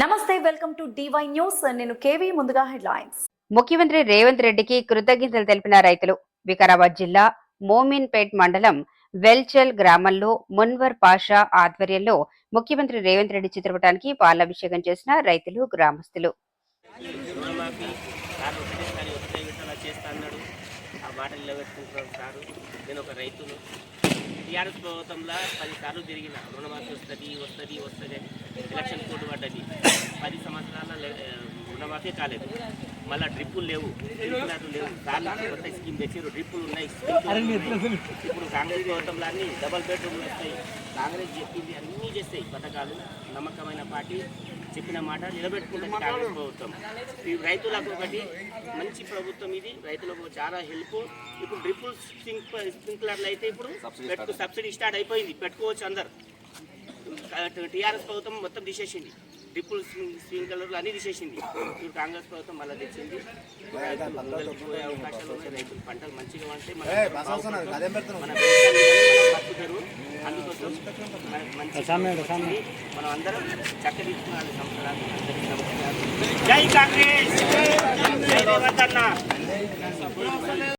నమస్తే welcome to DY news నేను KV ముందుగా హెడ్లైన్స్. ముఖ్యమంత్రి రేవంత్ రెడ్డికి కృతజ్ఞతలు తెలిపిన రైతులు వికారాబాద్ జిల్లా మోమిన్పేట్ మండలం వెల్చెల్ గ్రామంలో మున్వర్ పాషా ఆధ్వర్యంలో ముఖ్యమంత్రి రేవంత్ రెడ్డి చిత్రపటానికి పాలాభిషేకం చేసిన రైతులు గ్రామస్తులు. నేను ఒక రైతును. టీఆర్ఎస్ ప్రభుత్వంలో పదిసార్లు తిరిగిన రుణమాఫీ వస్తుంది వస్తుంది వస్తుంది అని రుణమాఫీ కాలేదు. మళ్ళీ డ్రిప్పులు లేవు. డ్రిప్పులు లేవు. సార్లు కొత్త స్కీమ్ తెచ్చారు డ్రిప్పులు ఉన్నాయి. ఇప్పుడు కాంగ్రెస్ ప్రభుత్వంలో అన్ని డబల్ బెడ్రూమ్లు వస్తాయి. కాంగ్రెస్ చెప్పింది అన్నీ చేస్తాయి. పథకాలు నమ్మకమైన పార్టీ చెప్పిన మాట నిలబెట్టుకుంటుంది కాంగ్రెస్ ప్రభుత్వం. ఈ రైతులకు ఒకటి మంచి ప్రభుత్వం ఇది. రైతులకు చాలా హెల్ప్. ఇప్పుడు డ్రిప్పుల్ స్ప్రింక్లర్లు అయితే ఇప్పుడు పెట్టు సబ్సిడీ స్టార్ట్ అయిపోయింది. పెట్టుకోవచ్చు అందరు. టీఆర్ఎస్ ప్రభుత్వం మొత్తం తీసేసింది. డ్రిప్పుల్ స్ప్రింక్లర్లు అన్ని తీసేసింది. ఇప్పుడు కాంగ్రెస్ ప్రభుత్వం మళ్ళీ తెచ్చింది. రైతులు ముందరికి పోయే అవకాశాలు ఉన్నాయి. రైతులు పంటలు మంచిగా ఉంటే మన బతుకుతారు. అందుకోసం మంచి. మనం అందరం చక్కదిద్దుకోవాలి సంవత్సరాలు జై కాంగ్రెస్! జై రేవంత్ అన్న